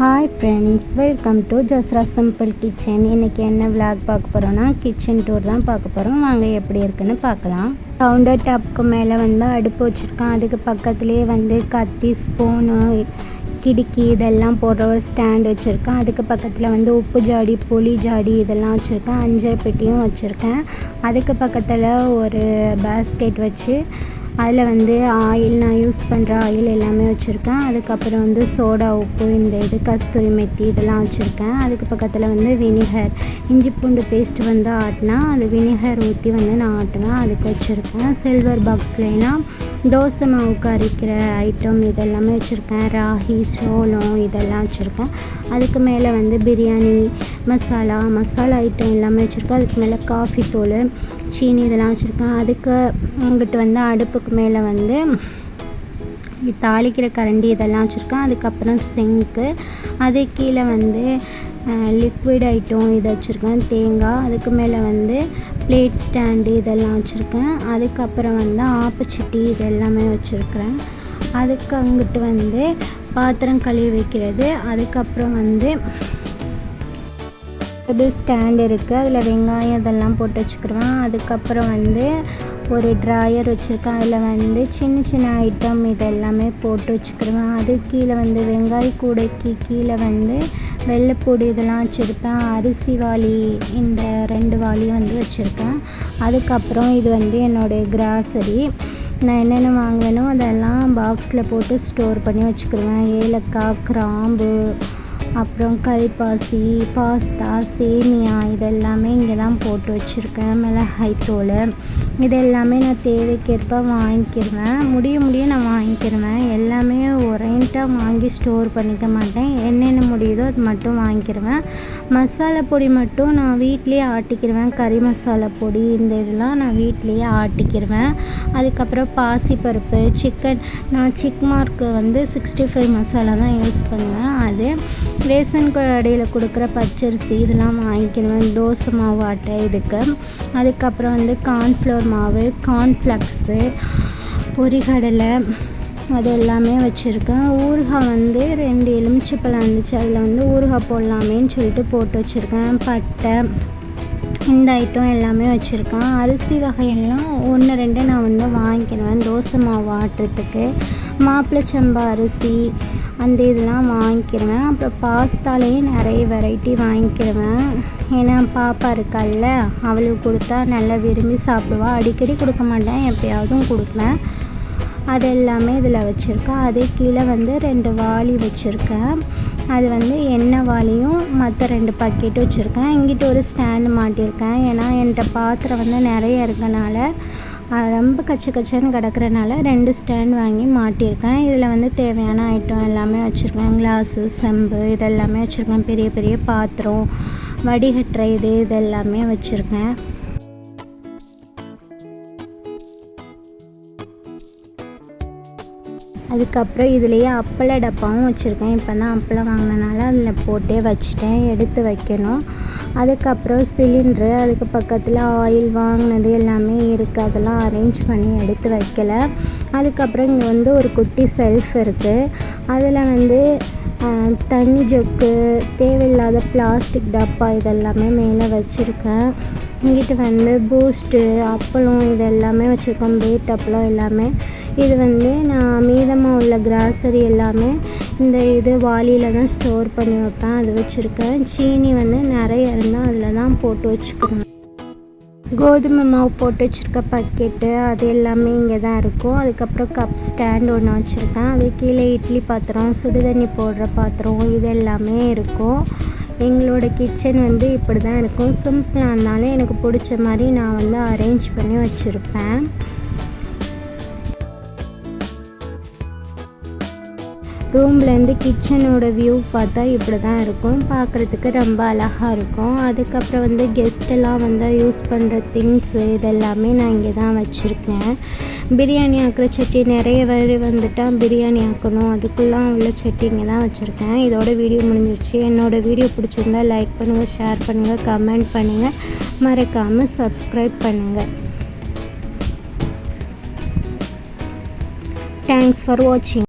Hi friends welcome to Jasra simple kitchen இன்றைக்கி என்ன vlog பார்க்க போகிறோன்னா கிச்சன் டூர் தான் பார்க்க போகிறோம் வாங்க எப்படி இருக்குன்னு பார்க்கலாம். கவுண்டர் டாப்க்கு மேலே வந்து அடுப்பு வச்சுருக்கேன். அதுக்கு பக்கத்துலேயே வந்து கத்தி ஸ்பூனு கிடுக்கி இதெல்லாம் போடுற ஒரு ஸ்டாண்ட் வச்சுருக்கேன். அதுக்கு பக்கத்தில் வந்து உப்பு ஜாடி புளி ஜாடி இதெல்லாம் வச்சுருக்கேன். அஞ்சரை பெட்டியும் வச்சுருக்கேன். அதுக்கு பக்கத்தில் ஒரு பேஸ்கெட் வச்சு அதில் வந்து ஆயில் நான் யூஸ் பண்ணுற ஆயில் எல்லாமே வச்சுருக்கேன். அதுக்கப்புறம் வந்து சோடா உப்பு இந்த இது கஸ்தூரி மெத்தி இதெல்லாம் வச்சுருக்கேன். அதுக்கு பக்கத்தில் வந்து வினிகர் இஞ்சி பூண்டு பேஸ்ட் வந்து ஆட்டினா அது வினிகர் ஊற்றி வந்து நான் ஆட்டுவேன். அதுக்கு வச்சுருக்கேன். சில்வர் பாக்ஸ்லேனா தோசை மாவுக்கு அரைக்கிற ஐட்டம் இதெல்லாமே வச்சுருக்கேன். ராகி சோளம் இதெல்லாம் வச்சுருக்கேன். அதுக்கு மேலே வந்து பிரியாணி மசாலா மசாலா ஐட்டம் எல்லாமே வச்சுருக்கேன். அதுக்கு மேலே காஃபி தூள் சீனி இதெல்லாம் வச்சுருக்கேன். அதுக்கு அங்கிட்டு வந்து அடுப்புக்கு மேலே வந்து தாளிக்கிற கரண்டி இதெல்லாம் வச்சுருக்கேன். அதுக்கப்புறம் சிங்க்கு. அது கீழே வந்து லிக்விட் ஐட்டம் இதை வச்சுருக்கேன். தேங்காய். அதுக்கு மேலே வந்து பிளேட் ஸ்டாண்டு இதெல்லாம் வச்சுருக்கேன். அதுக்கப்புறம் வந்து ஆப்பச்சட்டி இது எல்லாமே அதுக்கு அங்கிட்டு வந்து பாத்திரம் கழுவி வைக்கிறது. அதுக்கப்புறம் வந்து இது ஸ்டாண்ட் இருக்குது அதில் வெங்காயம் இதெல்லாம் போட்டு வச்சுக்கிடுவேன். அதுக்கப்புறம் வந்து ஒரு ட்ராயர் வச்சுருக்கேன். அதில் வந்து சின்ன சின்ன ஐட்டம் இதெல்லாமே போட்டு வச்சுக்கிடுவேன். அது கீழே வந்து வெங்காய கூடைக்கு கீழே வந்து வெள்ளைப்பூடி இதெல்லாம் வச்சுருப்பேன். அரிசி வாளி இந்த ரெண்டு வாளியும் வந்து வச்சுருக்கேன். அதுக்கப்புறம் இது வந்து என்னுடைய கிராசரி நான் என்னென்ன வாங்குவேனோ அதெல்லாம் பாக்ஸில் போட்டு ஸ்டோர் பண்ணி வச்சுக்கிடுவேன். ஏலக்காய் கிராம்பு அப்புறம் கைப்பாசி பாஸ்தா சேமியா இதெல்லாமே இங்கே தான் போட்டு வச்சுருக்கேன் மிளகாய் தூள். இது எல்லாமே நான் தேவைக்கேற்ப வாங்கிக்கிடுவேன் முடிய முடிய நான் வாங்கிக்கிடுவேன் எல்லாமே ஒரேன்ட்டாக வாங்கி ஸ்டோர் பண்ணிக்க மாட்டேன். என்னென்ன முடியுதோ அது மட்டும் வாங்கிக்கிடுவேன் மசாலா பொடி மட்டும் நான் வீட்லேயே ஆட்டிக்கிடுவேன் கறி மசாலா பொடி இந்த இதெல்லாம் நான் வீட்லேயே ஆட்டிக்கிடுவேன் அதுக்கப்புறம் பாசிப்பருப்பு சிக்கன் நான் சிக் மார்க்கு வந்து சிக்ஸ்டி ஃபைவ் மசாலா தான் யூஸ் பண்ணுவேன். அது ரேஷன் கடையில் கொடுக்குற பச்சரிசி இதெல்லாம் வாங்கிக்கிடுவேன் தோசை மாவு ஆட்டை இதுக்கு. அதுக்கப்புறம் வந்து கார்ன்ஃப்ளவர் மாவு கார்ன்ஃப்ளக்ஸு பொரிகடலை அது எல்லாமே வச்சுருக்கேன். ஊறுகாய் வந்து ரெண்டு எலுமிச்சப்பழம் இருந்துச்சு. அதில் வந்து ஊறுகாய் போடலாமேன்னு சொல்லிட்டு போட்டு வச்சுருக்கேன். பட்டை இந்த ஐட்டம் எல்லாமே வச்சுருக்கேன். அரிசி வகையெல்லாம் ஒன்று ரெண்டு நான் வந்து வாங்கிடுவேன் தோசை மாவு ஆட்டுறதுக்கு. மாப்பிள்ளை சம்பா அரிசி அந்த இதெல்லாம் வாங்கிக்கிடுவேன் அப்புறம் பாஸ்தாலேயே நிறைய வெரைட்டி வாங்கிக்கிடுவேன் ஏன்னா பாப்பா இருக்காள்ல அவளுக்கு கொடுத்தா நல்லா விரும்பி சாப்பிடுவாள் அடிக்கடி கொடுக்க மாட்டேன் எப்பயாவதும் கொடுப்பேன். அது எல்லாமே இதில் வச்சுருக்கேன். அதே கீழே வந்து ரெண்டு வாளி வச்சுருக்கேன். அது வந்து எண்ணெய் வாளியும் மற்ற ரெண்டு பக்கெட்டு வச்சுருக்கேன். இங்கிட்ட ஒரு ஸ்டாண்டு மாட்டியிருக்கேன். ஏன்னா என்கிட்ட பாத்திரம் வந்து நிறைய இருக்கனால ரொம்ப கச்சு கச்சன்னு கிடக்கிறனால ரெண்டு ஸ்டாண்ட் வாங்கி மாட்டியிருக்கேன். இதில் வந்து தேவையான ஐட்டம் எல்லாமே வச்சுருக்கேன். கிளாஸு செம்பு இதெல்லாமே வச்சுருக்கேன். பெரிய பெரிய பாத்திரம் வடிகட்டுற இது இதெல்லாமே வச்சுருக்கேன். அதுக்கப்புறம் இதுலேயே அப்பள டப்பாவும் வச்சுருக்கேன். இப்போ தான் அப்பளம் வாங்கினனால அதில் போட்டே வச்சுட்டேன். எடுத்து வைக்கணும். அதுக்கப்புறம் சிலிண்ட்ரு அதுக்கு பக்கத்தில் ஆயில் வாங்கினது எல்லாமே இருக்குது அதெல்லாம் அரேஞ்ச் பண்ணி எடுத்து வைக்கல. அதுக்கப்புறம் இங்கே வந்து ஒரு குட்டி செல்ஃப் இருக்குது அதில் வந்து தண்ணி ஜொக்கு தேவையில்லாத பிளாஸ்டிக் டப்பா இதெல்லாமே மேலே வச்சுருக்கேன். இங்கிட்டு வந்து பூஸ்ட்டு அப்பளம் இது எல்லாமே வச்சுருக்கோம் பேட் அப்பளம் எல்லாமே. இது வந்து நான் மீதமாக உள்ள கிராசரி எல்லாமே இந்த இது வாலியில் தான் ஸ்டோர் பண்ணி வைப்பேன் அது வச்சுருக்கேன். சீனி வந்து நிறைய இருந்தால் அதில் தான் போட்டு வச்சுக்கணும். கோதுமை மாவு போட்டு வச்சுருக்க பக்கெட்டு அது எல்லாமே இங்கே தான் இருக்கும். அதுக்கப்புறம் கப் ஸ்டாண்ட் ஒன்று வச்சுருக்கேன். அது கீழே இட்லி பாத்திரம் சுடுதண்ணி போடுற பாத்திரம் இது எல்லாமே இருக்கும். எங்களோட கிச்சன் வந்து இப்படி தான் இருக்கும் சிம்பிளாக இருந்தாலும் எனக்கு பிடிச்ச மாதிரி நான் வந்து அரேஞ்ச் பண்ணி வச்சுருப்பேன். ரூம்லேருந்து கிச்சனோட வியூ பார்த்தா இப்படி தான் இருக்கும். பார்க்குறதுக்கு ரொம்ப அழகாக இருக்கும். அதுக்கப்புறம் வந்து கெஸ்ட்டெல்லாம் வந்து யூஸ் பண்ணுற திங்ஸு இதெல்லாமே நான் இங்கே தான் வச்சுருக்கேன். பிரியாணி ஆக்கிற சட்டி நிறைய வழி வந்துட்டால் பிரியாணி ஆக்கணும். அதுக்குள்ளே உள்ள சட்டி இங்கே தான் வச்சுருக்கேன். இதோட வீடியோ முடிஞ்சிருச்சு. என்னோடய வீடியோ பிடிச்சிருந்தா லைக் பண்ணுங்கள் ஷேர் பண்ணுங்கள் கமெண்ட் பண்ணுங்கள் மறக்காமல் சப்ஸ்கிரைப் பண்ணுங்கள் தேங்க்ஸ் ஃபார் வாட்சிங்